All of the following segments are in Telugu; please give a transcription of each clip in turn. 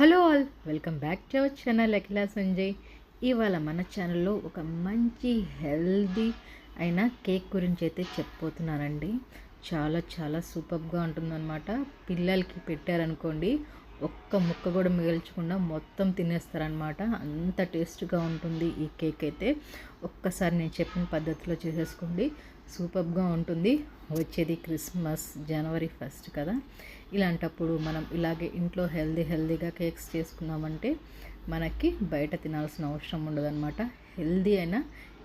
Hello all welcome back to our channel Akhila Sanjay. ఇవాళ మన ఛానల్లో ఒక మంచి హెల్దీ అయిన కేక్ గురించి అయితే చెప్పబోతున్నానండి. చాలా చాలా సూపర్గా ఉంటుందన్నమాట. పిల్లలకి పెట్టారనుకోండి ఒక్క ముక్క కూడా మిగల్చకుండా మొత్తం తినేస్తారనమాట అంత టేస్ట్గా ఉంటుంది ఈ కేక్ అయితే. ఒక్కసారి నేను చెప్పిన పద్ధతిలో చేసేసుకోండి. సూపర్గా ఉంటుంది. వచ్చేది క్రిస్మస్ జనవరి ఫస్ట్ కదా. ఇలాంటప్పుడు మనం ఇలాగే ఇంట్లో హెల్దీ హెల్దీగా కేక్స్ చేసుకున్నామంటే మనకి బయట తినాల్సిన అవసరం ఉండదన్నమాట. హెల్దీ అయిన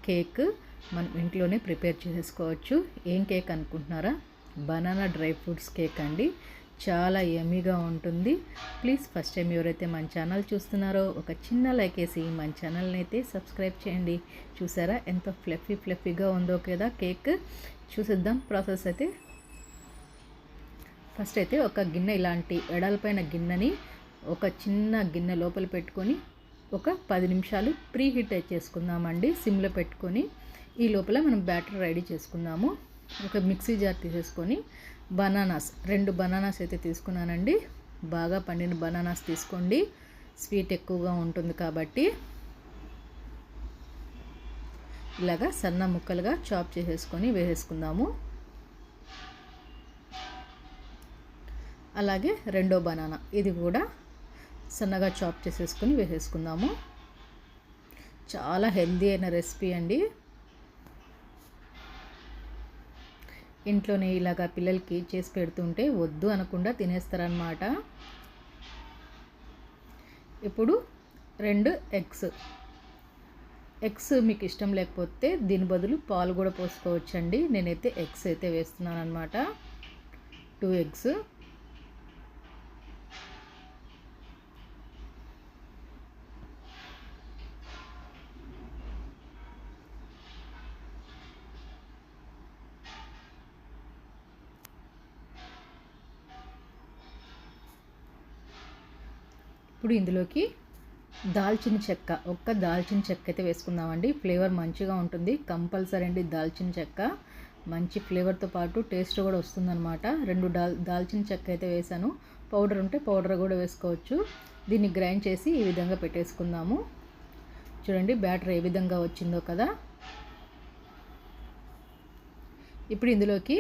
కేక్ మనం ఇంట్లోనే ప్రిపేర్ చేసుకోవచ్చు. ఏం కేక్ అనుకుంటున్నారా? బనానా డ్రై ఫ్రూట్స్ కేక్ అండి. చాలా ఎమీగా ఉంటుంది. ప్లీజ్ ఫస్ట్ టైం ఎవరైతే మన ఛానల్ చూస్తున్నారో ఒక చిన్న లైక్ వేసి మన ఛానల్ని అయితే సబ్స్క్రైబ్ చేయండి. చూసారా ఎంత ఫ్లఫీ ఫ్లఫీగా ఉందో కదా కేక్. చూసిద్దాం ప్రాసెస్ అయితే ఫస్ట్ అయితే ఒక గిన్నె ఇలాంటి ఎడలపైన గిన్నెని ఒక చిన్న గిన్నె లోపల పెట్టుకొని ఒక పది నిమిషాలు ప్రీ హీట్ చేసుకుందామండి. సిమ్లో పెట్టుకొని ఈ లోపల మనం బ్యాటర్ రెడీ చేసుకుందాము. ఒక మిక్సీ జార్ తీసేసుకొని బనానాస్ రెండు బనానాస్ అయితే తీసుకున్నానండి. బాగా పండిన బనానాస్ తీసుకోండి. స్వీట్ ఎక్కువగా ఉంటుంది కాబట్టి ఇలాగా సన్న ముక్కలుగా చాప్ చేసేసుకొని వేసేసుకుందాము. అలాగే రెండో బనానా. ఇది కూడా సన్నగా చాప్ చేసేసుకొని వేసేసుకుందాము. చాలా హెల్దీ అయిన రెసిపీ అండి. ఇంట్లోనే ఇలాగా పిల్లలకి చేసి పెడుతుంటే వద్దు అనకుండా తినేస్తారనమాట ఇప్పుడు రెండు ఎగ్స్. ఎగ్స్ మీకు ఇష్టం లేకపోతే దీని బదులు పాలు కూడా పోసుకోవచ్చండి. నేనైతే ఎగ్స్ అయితే వేస్తున్నాను అనమాట టూ ఎగ్స్. ఇప్పుడు ఇందులోకి దాల్చిన చెక్క ఒక్క దాల్చిన చెక్క అయితే వేసుకుందామండి. ఫ్లేవర్ మంచిగా ఉంటుంది. కంపల్సరీ అండి దాల్చిన చెక్క. మంచి ఫ్లేవర్తో పాటు టేస్ట్ కూడా వస్తుందన్నమాట. రెండు దాల్ దాల్చిన చెక్క అయితే వేసాను. పౌడర్ ఉంటే పౌడర్ కూడా వేసుకోవచ్చు. దీన్ని గ్రైండ్ చేసి ఈ విధంగా పెట్టేసుకుందాము. చూడండి బ్యాటర్ ఏ విధంగా వచ్చిందో కదా. ఇప్పుడు ఇందులోకి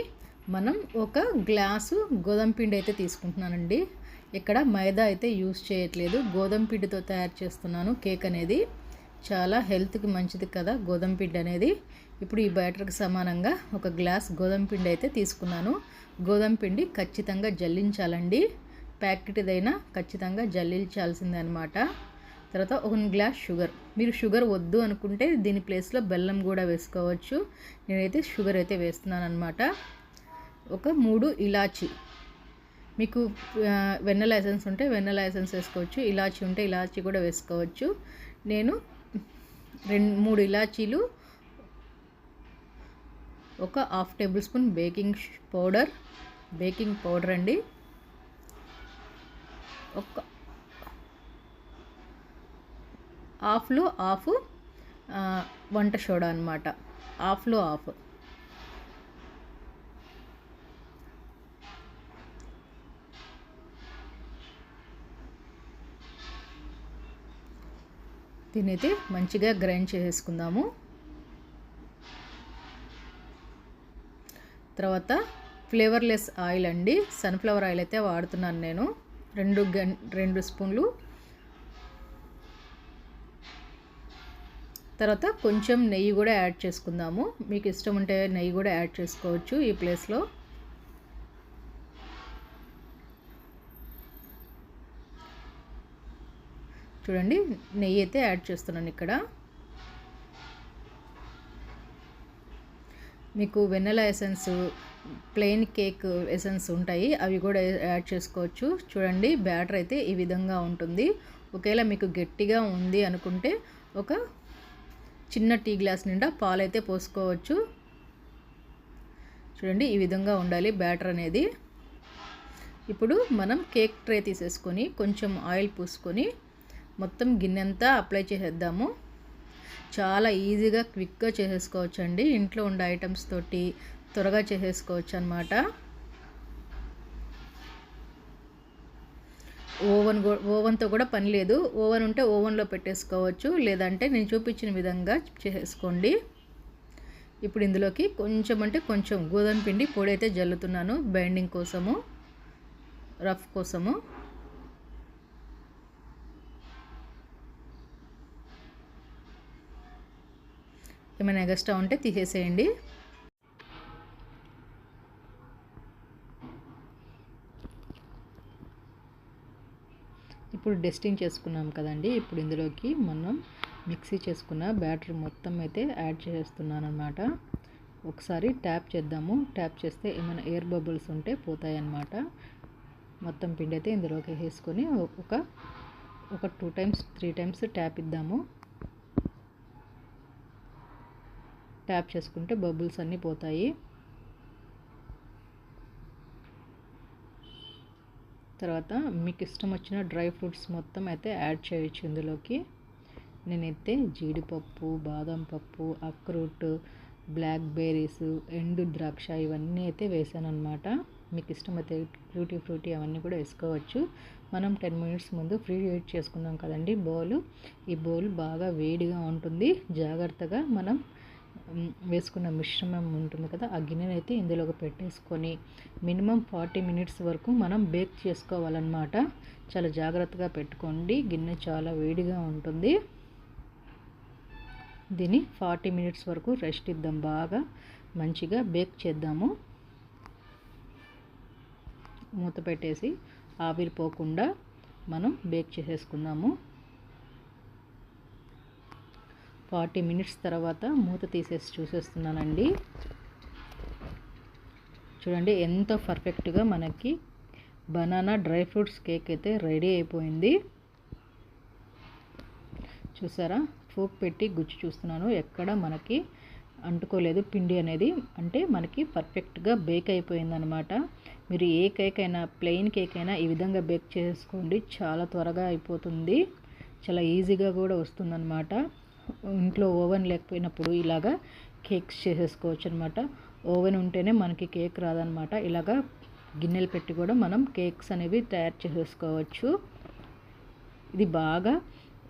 మనం ఒక గ్లాసు గోధుమ పిండి అయితే తీసుకుంటున్నానండి. ఇక్కడ మైదా అయితే యూస్ చేయట్లేదు. గోధుమ పిండితో తయారు చేస్తున్నాను. కేక్ అనేది చాలా హెల్త్కి మంచిది కదా గోధుమ పిండి అనేది. ఇప్పుడు ఈ బ్యాటర్కి సమానంగా ఒక గ్లాస్ గోధుమ పిండి అయితే తీసుకున్నాను. గోధుమ పిండి ఖచ్చితంగా జల్లించాలండి. ప్యాకెట్దైనా ఖచ్చితంగా జల్లించాల్సిందే అనమాట తర్వాత ఒక గ్లాస్ షుగర్. మీరు షుగర్ వద్దు అనుకుంటే దీని ప్లేస్లో బెల్లం కూడా వేసుకోవచ్చు. నేనైతే షుగర్ అయితే వేస్తున్నాను అనమాట ఒక మూడు ఇలాచి. మీకు వెన్న లైసెన్స్ ఉంటే వెన్న లైసెన్స్ వేసుకోవచ్చు. ఇలాచి ఉంటే ఇలాచి కూడా వేసుకోవచ్చు. నేను రెండు మూడు ఇలాచీలు ఒక half tablespoon baking powder baking powder అండి. ఒక హాఫ్లో హాఫ్ వంట సోడా అనమాట హాఫ్లో హాఫ్. దీనైతే మంచిగా గ్రైండ్ చేసుకుందాము తర్వాత ఫ్లేవర్లెస్ ఆయిల్ అండి. సన్ఫ్లవర్ ఆయిల్ అయితే వాడుతున్నాను నేను. రెండు గన్ రెండు స్పూన్లు. తర్వాత కొంచెం నెయ్యి కూడా యాడ్ చేసుకుందాము. మీకు ఇష్టం ఉంటే నెయ్యి కూడా యాడ్ చేసుకోవచ్చు ఈ ప్లేస్లో. చూడండి నెయ్యి అయితే యాడ్ చేస్తున్నాను ఇక్కడ. మీకు vanilla essence plain cake essence ఉంటాయి అవి కూడా యాడ్ చేసుకోవచ్చు. చూడండి బ్యాటర్ అయితే ఈ విధంగా ఉంటుంది. ఒకవేళ మీకు గట్టిగా ఉంది అనుకుంటే ఒక చిన్న టీ గ్లాస్ నిండా పాలైతే పోసుకోవచ్చు. చూడండి ఈ విధంగా ఉండాలి బ్యాటర్ అనేది. ఇప్పుడు మనం కేక్ ట్రే తీసేసుకొని కొంచెం ఆయిల్ పూసుకొని మొత్తం గిన్నెంతా అప్లై చేసేద్దాము. చాలా ఈజీగా క్విక్గా చేసేసుకోవచ్చు అండి ఇంట్లో ఉండే ఐటమ్స్ తోటి త్వరగా చేసేసుకోవచ్చు అనమాట ఓవెన్ ఓవెన్తో కూడా పని లేదు. ఓవెన్ ఉంటే ఓవెన్లో పెట్టేసుకోవచ్చు. లేదంటే నేను చూపించిన విధంగా చేసేసుకోండి. ఇప్పుడు ఇందులోకి కొంచెం అంటే కొంచెం గోధుమ పిండి పొడి అయితే జల్లుతున్నాను. బైండింగ్ కోసము రఫ్ కోసము. ఏమైనా ఎగస్ట్రా ఉంటే తీసేసేయండి. ఇప్పుడు డస్టింగ్ చేసుకున్నాం కదండి. ఇప్పుడు ఇందులోకి మనం మిక్సీ చేసుకున్న బ్యాటరీ మొత్తం అయితే యాడ్ చేస్తున్నాను అనమాట ఒకసారి ట్యాప్ చేద్దాము. ట్యాప్ చేస్తే ఏమైనా ఎయిర్ బబుల్స్ ఉంటే పోతాయన్నమాట. మొత్తం పిండి అయితే ఇందులోకి వేసుకొని ఒక ఒక two times three times tap ఇద్దాము. ట్యాప్ చేసుకుంటే బబుల్స్ అన్నీ పోతాయి. తర్వాత మీకు ఇష్టం వచ్చిన డ్రై ఫ్రూట్స్ మొత్తం అయితే యాడ్ చేయొచ్చు ఇందులోకి. నేనైతే జీడిపప్పు బాదం పప్పు అక్రూట్ బ్లాక్ బెర్రీస్ ఎండు ద్రాక్ష ఇవన్నీ అయితే వేసాను అనమాట మీకు ఇష్టమైతే ఫ్రూటీ ఫ్రూటీ అవన్నీ కూడా వేసుకోవచ్చు. మనం టెన్ మినిట్స్ ముందు ఫ్రీ హీట్ చేసుకున్నాం కదండి బౌల్. ఈ బౌల్ బాగా వేడిగా ఉంటుంది. జాగ్రత్తగా మనం వేసుకున్న మిశ్రమం ఉంటుంది కదా ఆ గిన్నెనైతే ఇందులోకి పెట్టేసుకొని మినిమం ఫార్టీ మినిట్స్ వరకు మనం బేక్ చేసుకోవాలన్నమాట. చాలా జాగ్రత్తగా పెట్టుకోండి గిన్నె చాలా వేడిగా ఉంటుంది. దీన్ని ఫార్టీ మినిట్స్ వరకు రెస్ట్ ఇద్దాం బాగా మంచిగా బేక్ చేద్దాము. మూత పెట్టేసి ఆవిరిపోకుండా మనం బేక్ చేసేసుకుందాము. ఫార్టీ మినిట్స్ తర్వాత మూత తీసేసి చూసేస్తున్నానండి. చూడండి ఎంత పర్ఫెక్ట్గా మనకి బనానా డ్రై ఫ్రూట్స్ కేక్ అయితే రెడీ అయిపోయింది. చూసారా? ఫోక్ పెట్టి గుచ్చి చూస్తున్నాను. ఎక్కడ మనకి అంటుకోలేదు పిండి అనేది. అంటే మనకి పర్ఫెక్ట్గా బేక్ అయిపోయిందనమాట. మీరు ఏ కేక్ అయినా ప్లెయిన్ కేక్ అయినా ఈ విధంగా బేక్ చేసుకోండి. చాలా త్వరగా అయిపోతుంది. చాలా ఈజీగా కూడా వస్తుందన్నమాట ఇంట్లో ఓవెన్ లేకపోయినప్పుడు ఇలాగా కేక్స్ చేసేసుకోవచ్చు అనమాట ఓవెన్ ఉంటేనే మనకి కేక్ రాదనమాట ఇలాగా గిన్నెలు పెట్టి కూడా మనం కేక్స్ అనేవి తయారు చేసేసుకోవచ్చు. ఇది బాగా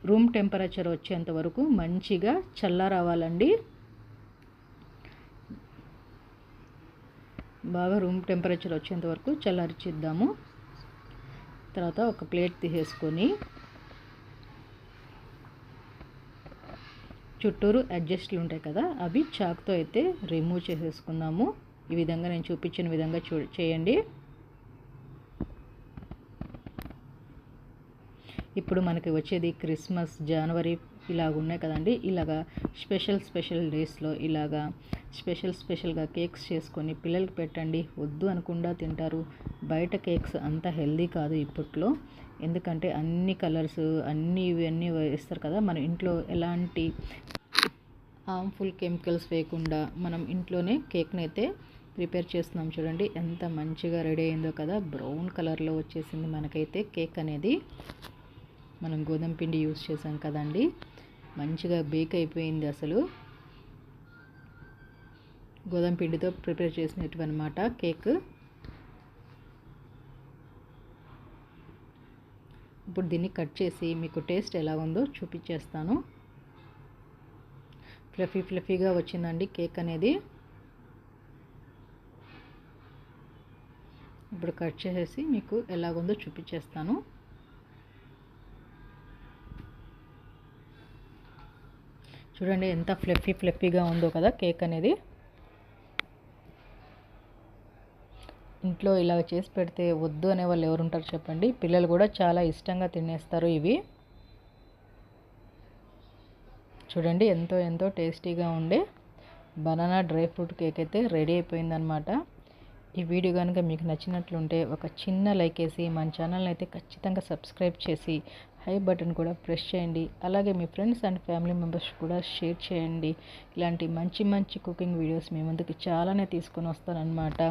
రూమ్ టెంపరేచర్ వచ్చేంత వరకు మంచిగా చల్లారవ్వాలండి. బాగా రూమ్ టెంపరేచర్ వచ్చేంత వరకు చల్లారిచిద్దాము తర్వాత ఒక ప్లేట్ తీసేసుకొని చుట్టూరు అడ్జస్ట్లు ఉంటాయి కదా అవి చాక్తో అయితే రిమూవ్ చేసేసుకుందాము. ఈ విధంగా నేను చూపించిన విధంగా చూ చేయండి. ఇప్పుడు మనకి వచ్చేది క్రిస్మస్ జనవరి ఇలాగ ఉన్నాయి కదండి. ఇలాగా స్పెషల్ స్పెషల్ డేస్లో ఇలాగా స్పెషల్ స్పెషల్గా కేక్స్ చేసుకొని పిల్లలకి పెట్టండి. వద్దు అనకుండా తింటారు. బయట కేక్స్ అంత హెల్దీ కాదు ఇప్పట్లో. ఎందుకంటే అన్ని కలర్స్ అన్నీ ఇవన్నీ వేస్తారు కదా. మన ఇంట్లో ఎలాంటి హార్మ్ఫుల్ కెమికల్స్ వేయకుండా మనం ఇంట్లోనే కేక్ని అయితే ప్రిపేర్ చేస్తున్నాం చూడండి. ఎంత మంచిగా రెడీ అయిందో కదా. బ్రౌన్ కలర్లో వచ్చేసింది మనకైతే కేక్ అనేది. మనం గోధుమ పిండి యూస్ చేసాం కదండి. మంచిగా బేక్ అయిపోయింది అసలు. గోధుమ పిండితో ప్రిపేర్ చేసినట్టు అనమాట కేక్. ఇప్పుడు దీన్ని కట్ చేసి మీకు టేస్ట్ ఎలా ఉందో చూపించేస్తాను ఫ్లఫీ ఫ్లఫీగా వచ్చిందండి కేక్ అనేది. ఇప్పుడు కట్ చేసేసి మీకు ఎలాగుందో చూపించేస్తాను. చూడండి ఎంత ఫ్లఫీ ఫ్లఫీగా ఉందో కదా కేక్ అనేది. ఇంట్లో ఇలా చేసి పెడితే వద్దు అనే వాళ్ళు ఎవరు ఉంటారు చెప్పండి. పిల్లలు కూడా చాలా ఇష్టంగా తినేస్తారు ఇవి. చూడండి ఎంతో ఎంతో టేస్టీగా ఉండే బనానా డ్రై ఫ్రూట్ కేక్ అయితే రెడీ అయిపోయిందనమాట ఈ వీడియో కనుక మీకు నచ్చినట్లుంటే ఒక చిన్న లైక్ వేసి మన ఛానల్ని అయితే ఖచ్చితంగా సబ్స్క్రైబ్ చేసి హై బటన్ కూడా ప్రెస్ చేయండి. అలాగే మీ ఫ్రెండ్స్ అండ్ ఫ్యామిలీ మెంబర్స్ కూడా షేర్ చేయండి. ఇలాంటి మంచి మంచి కుకింగ్ వీడియోస్ మీ ముందుకు చాలానే తీసుకొని వస్తానన్నమాట.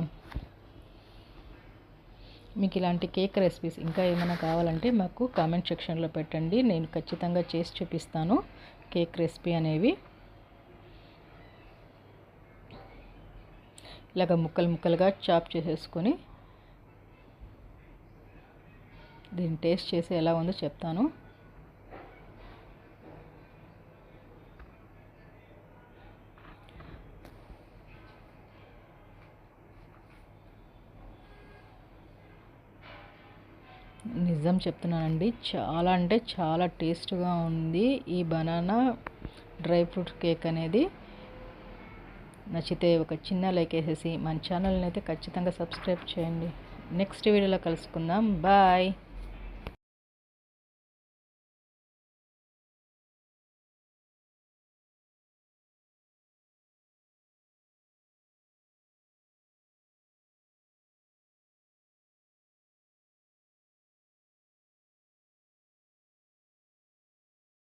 మీకు ఇలాంటి కేక్ రెసిపీస్ ఇంకా ఏమైనా కావాలంటే మాకు కామెంట్ సెక్షన్లో పెట్టండి. నేను ఖచ్చితంగా చేసి చూపిస్తాను. కేక్ రెసిపీ అనేవి. ఇలాగ ముక్కలు ముక్కలుగా చాప్ చేసేసుకొని దీన్ని టేస్ట్ చేసి ఎలా ఉందో చెప్తాను. నిజం చెప్తున్నానండి. చాలా అంటే చాలా టేస్ట్గా ఉంది ఈ బనానా. డ్రై ఫ్రూట్ కేక్ అనేది నచ్చితే ఒక చిన్న లైక్ వేసేసి మన ఛానల్ని అయితే ఖచ్చితంగా సబ్స్క్రైబ్ చేయండి. నెక్స్ట్ వీడియోలో కలుసుకుందాం. బాయ్.